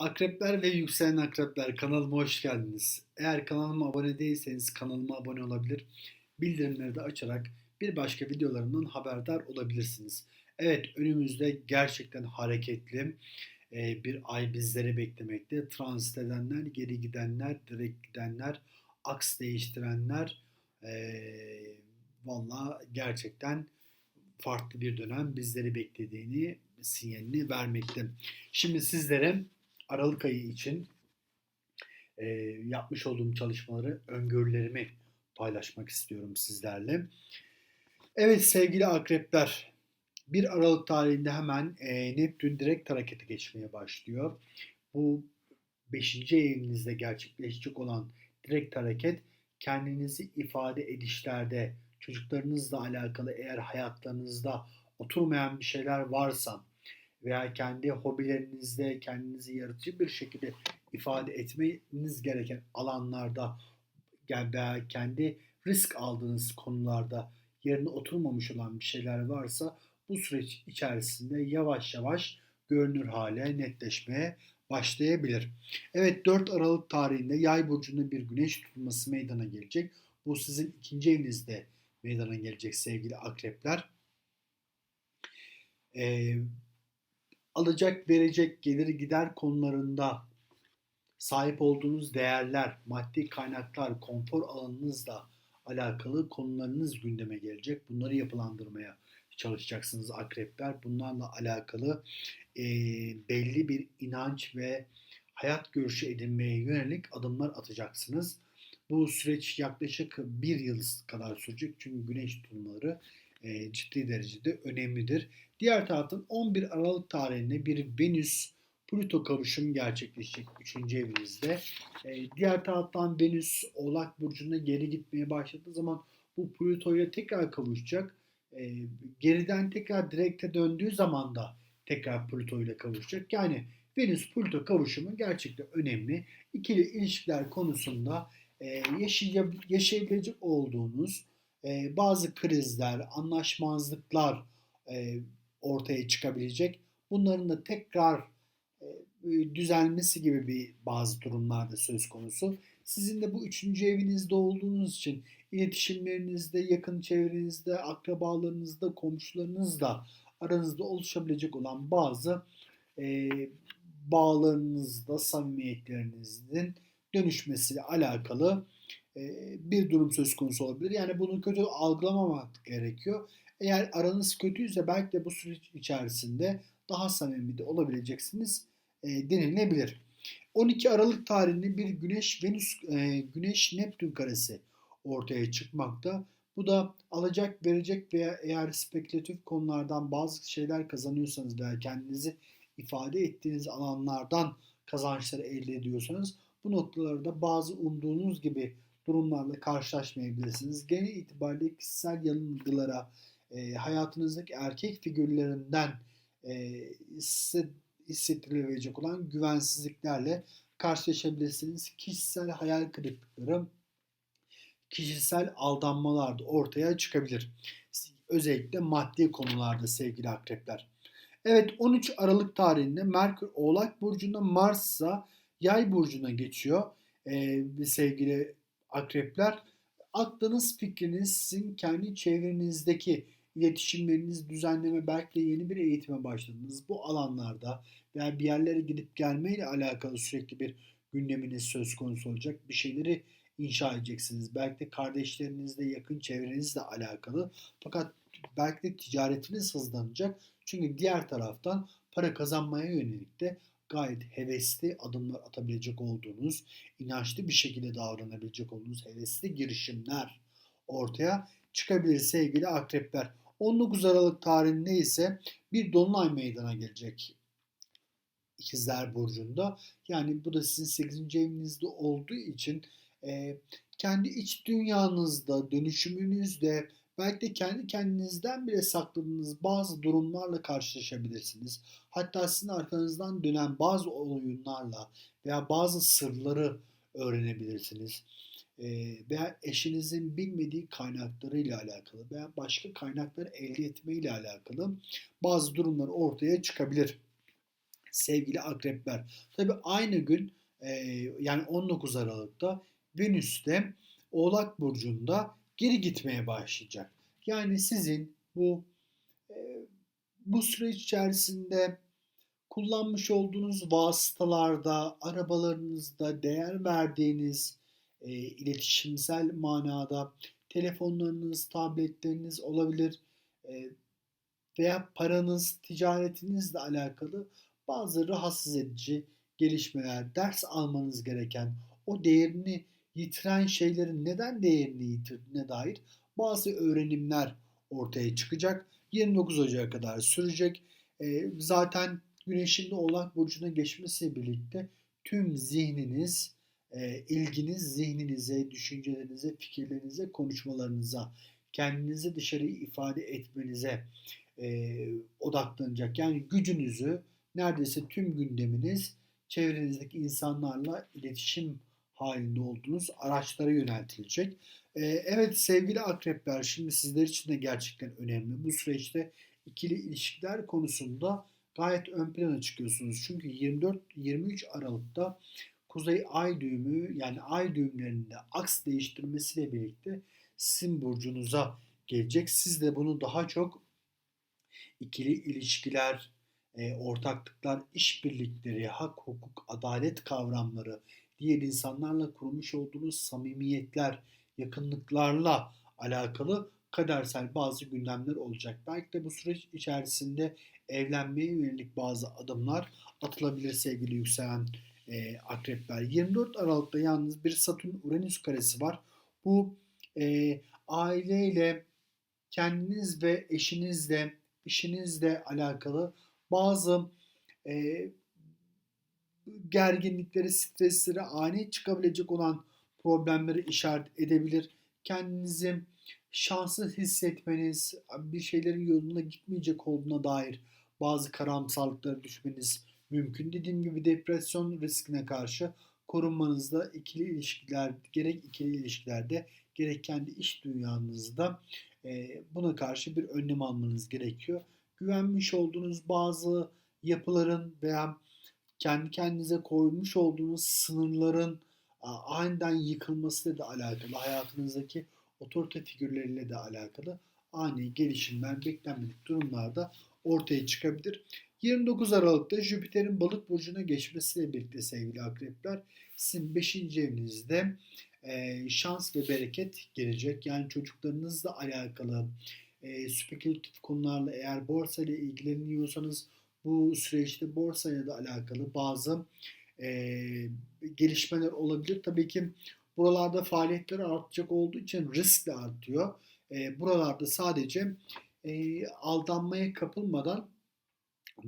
Akrepler ve yükselen akrepler kanalıma hoş geldiniz. Eğer kanalıma abone değilseniz kanalıma abone olabilir. Bildirimleri de açarak bir başka videolarımdan haberdar olabilirsiniz. Evet önümüzde gerçekten hareketli e, bir ay bizleri beklemekte. Transit edenler, geri gidenler, direkt gidenler, aks değiştirenler e, valla gerçekten farklı bir dönem bizleri beklediğini sinyalini vermekte. Şimdi sizlere Aralık ayı için e, yapmış olduğum çalışmaları, öngörülerimi paylaşmak istiyorum sizlerle. Evet sevgili akrepler, 1 Aralık tarihinde hemen e, Neptün direkt harekete geçmeye başlıyor. Bu 5. evinizde gerçekleşecek olan direkt hareket kendinizi ifade edişlerde, çocuklarınızla alakalı eğer hayatlarınızda oturmayan bir şeyler varsa veya kendi hobilerinizde kendinizi yaratıcı bir şekilde ifade etmeniz gereken alanlarda veya kendi risk aldığınız konularda yerine oturmamış olan bir şeyler varsa bu süreç içerisinde yavaş yavaş görünür hale netleşmeye başlayabilir. Evet 4 Aralık tarihinde Yay burcunda bir güneş tutulması meydana gelecek. Bu sizin ikinci evinizde meydana gelecek sevgili akrepler. Ee, alacak verecek gelir gider konularında sahip olduğunuz değerler, maddi kaynaklar, konfor alanınızla alakalı konularınız gündeme gelecek. Bunları yapılandırmaya çalışacaksınız akrepler. Bunlarla alakalı e, belli bir inanç ve hayat görüşü edinmeye yönelik adımlar atacaksınız. Bu süreç yaklaşık bir yıl kadar sürecek çünkü güneş tutulmaları e, ciddi derecede önemlidir. Diğer taraftan 11 Aralık tarihinde bir Venüs Plüto kavuşum gerçekleşecek 3. evinizde. E, diğer taraftan Venüs Oğlak Burcu'na geri gitmeye başladığı zaman bu Plüto ile tekrar kavuşacak. E, geriden tekrar direkte döndüğü zaman da tekrar Plüto ile kavuşacak. Yani Venüs Plüto kavuşumu gerçekten önemli. İkili ilişkiler konusunda e, yaşayabilecek olduğunuz e, bazı krizler, anlaşmazlıklar e, ortaya çıkabilecek. Bunların da tekrar e, düzelmesi gibi bir bazı durumlarda söz konusu. Sizin de bu üçüncü evinizde olduğunuz için iletişimlerinizde, yakın çevrenizde, akrabalarınızda, komşularınızla aranızda oluşabilecek olan bazı e, bağlarınızda, samimiyetlerinizin dönüşmesiyle alakalı bir durum söz konusu olabilir. Yani bunu kötü algılamamak gerekiyor. Eğer aranız kötüyse belki de bu süreç içerisinde daha samimi de olabileceksiniz denilebilir. 12 Aralık tarihinde bir Güneş Venüs Güneş Neptün karesi ortaya çıkmakta. Bu da alacak verecek veya eğer spekülatif konulardan bazı şeyler kazanıyorsanız veya kendinizi ifade ettiğiniz alanlardan kazançları elde ediyorsanız bu noktalarda bazı umduğunuz gibi durumlarla karşılaşmayabilirsiniz. Genel itibariyle kişisel yanılgılara, e, hayatınızdaki erkek figürlerinden e, hissettirilebilecek olan güvensizliklerle karşılaşabilirsiniz. Kişisel hayal kırıklıkları, kişisel aldanmalar da ortaya çıkabilir. Özellikle maddi konularda sevgili akrepler. Evet 13 Aralık tarihinde Merkür Oğlak Burcu'nda Mars'a Yay Burcu'na geçiyor. Ee, sevgili akrepler aklınız fikriniz sizin kendi çevrenizdeki iletişimleriniz düzenleme belki de yeni bir eğitime başladınız. Bu alanlarda veya bir yerlere gidip gelmeyle alakalı sürekli bir gündeminiz söz konusu olacak. Bir şeyleri inşa edeceksiniz. Belki de kardeşlerinizle, yakın çevrenizle alakalı. Fakat belki de ticaretiniz hızlanacak. Çünkü diğer taraftan para kazanmaya yönelik de gayet hevesli adımlar atabilecek olduğunuz, inançlı bir şekilde davranabilecek olduğunuz hevesli girişimler ortaya çıkabilir sevgili akrepler. 19 Aralık tarihinde ise bir dolunay meydana gelecek. İkizler Burcu'nda. Yani bu da sizin 8. evinizde olduğu için e, kendi iç dünyanızda, dönüşümünüzde, belki de kendi kendinizden bile sakladığınız bazı durumlarla karşılaşabilirsiniz. Hatta sizin arkanızdan dönen bazı oyunlarla veya bazı sırları öğrenebilirsiniz. Veya eşinizin bilmediği kaynaklarıyla alakalı veya başka kaynakları elde etmeyle alakalı bazı durumlar ortaya çıkabilir. sevgili akrepler. Tabi aynı gün yani 19 Aralık'ta Venüs'te Oğlak Burcu'nda geri gitmeye başlayacak. Yani sizin bu e, bu süreç içerisinde kullanmış olduğunuz vasıtalarda, arabalarınızda değer verdiğiniz e, iletişimsel manada telefonlarınız, tabletleriniz olabilir e, veya paranız, ticaretinizle alakalı bazı rahatsız edici gelişmeler, ders almanız gereken, o değerini yitiren şeylerin neden değerini yitirdiğine dair bazı öğrenimler ortaya çıkacak. 29 Ocak'a kadar sürecek. E, zaten Güneşin de Oğlak Burcu'na geçmesiyle birlikte tüm zihniniz, e, ilginiz zihninize, düşüncelerinize, fikirlerinize, konuşmalarınıza, kendinizi dışarı ifade etmenize e, odaklanacak. Yani gücünüzü neredeyse tüm gündeminiz çevrenizdeki insanlarla iletişim halinde olduğunuz araçlara yöneltilecek. Ee, evet sevgili akrepler şimdi sizler için de gerçekten önemli. Bu süreçte ikili ilişkiler konusunda gayet ön plana çıkıyorsunuz. Çünkü 24-23 Aralık'ta Kuzey Ay düğümü yani ay düğümlerinde aks değiştirmesiyle birlikte sizin burcunuza gelecek. Siz de bunu daha çok ikili ilişkiler, e, ortaklıklar, işbirlikleri, hak, hukuk, adalet kavramları, diğer insanlarla kurmuş olduğunuz samimiyetler, yakınlıklarla alakalı kadersel bazı gündemler olacak. Belki de bu süreç içerisinde evlenmeye yönelik bazı adımlar atılabilir sevgili yükselen e, akrepler. 24 Aralık'ta yalnız bir Satürn-Uranüs karesi var. Bu e, aileyle kendiniz ve eşinizle, işinizle alakalı bazı e, gerginlikleri, stresleri, ani çıkabilecek olan problemleri işaret edebilir. Kendinizi şanssız hissetmeniz, bir şeylerin yoluna gitmeyecek olduğuna dair bazı karamsarlıklara düşmeniz mümkün. Dediğim gibi depresyon riskine karşı korunmanızda ikili ilişkiler, gerek ikili ilişkilerde gerek kendi iş dünyanızda e, buna karşı bir önlem almanız gerekiyor. Güvenmiş olduğunuz bazı yapıların veya kendi kendinize koymuş olduğunuz sınırların aniden yıkılmasıyla da alakalı, hayatınızdaki otorite figürleriyle de alakalı ani gelişimler, beklenmedik durumlarda ortaya çıkabilir. 29 Aralık'ta Jüpiter'in balık burcuna geçmesiyle birlikte sevgili akrepler sizin 5. evinizde e, şans ve bereket gelecek. Yani çocuklarınızla alakalı e, spekülatif konularla eğer borsa ile ilgileniyorsanız bu süreçte borsayla da alakalı bazı e, gelişmeler olabilir. Tabii ki buralarda faaliyetler artacak olduğu için risk de artıyor. E, buralarda sadece e, aldanmaya kapılmadan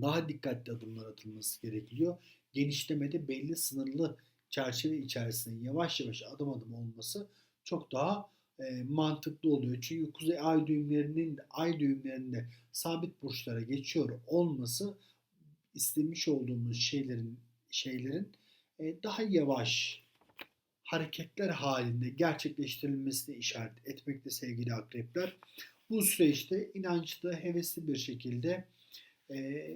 daha dikkatli adımlar atılması gerekiyor. Genişlemede belli sınırlı çerçeve içerisinde yavaş yavaş adım adım olması çok daha e, mantıklı oluyor. Çünkü kuzey ay düğümlerinin ay düğümlerinde sabit burçlara geçiyor olması istemiş olduğumuz şeylerin şeylerin e, daha yavaş hareketler halinde gerçekleştirilmesine işaret etmekte sevgili akrepler. Bu süreçte inançlı, hevesli bir şekilde e,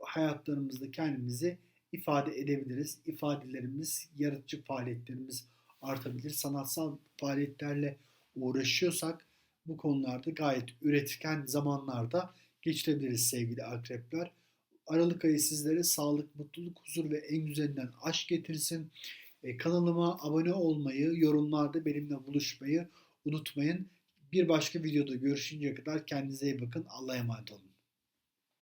hayatlarımızda kendimizi ifade edebiliriz. İfadelerimiz, yaratıcı faaliyetlerimiz artabilir. Sanatsal faaliyetlerle uğraşıyorsak bu konularda gayet üretken zamanlarda geçirebiliriz sevgili akrepler. Aralık ayı sizlere sağlık, mutluluk, huzur ve en güzelinden aşk getirsin. E, kanalıma abone olmayı, yorumlarda benimle buluşmayı unutmayın. Bir başka videoda görüşünceye kadar kendinize iyi bakın. Allah'a emanet olun.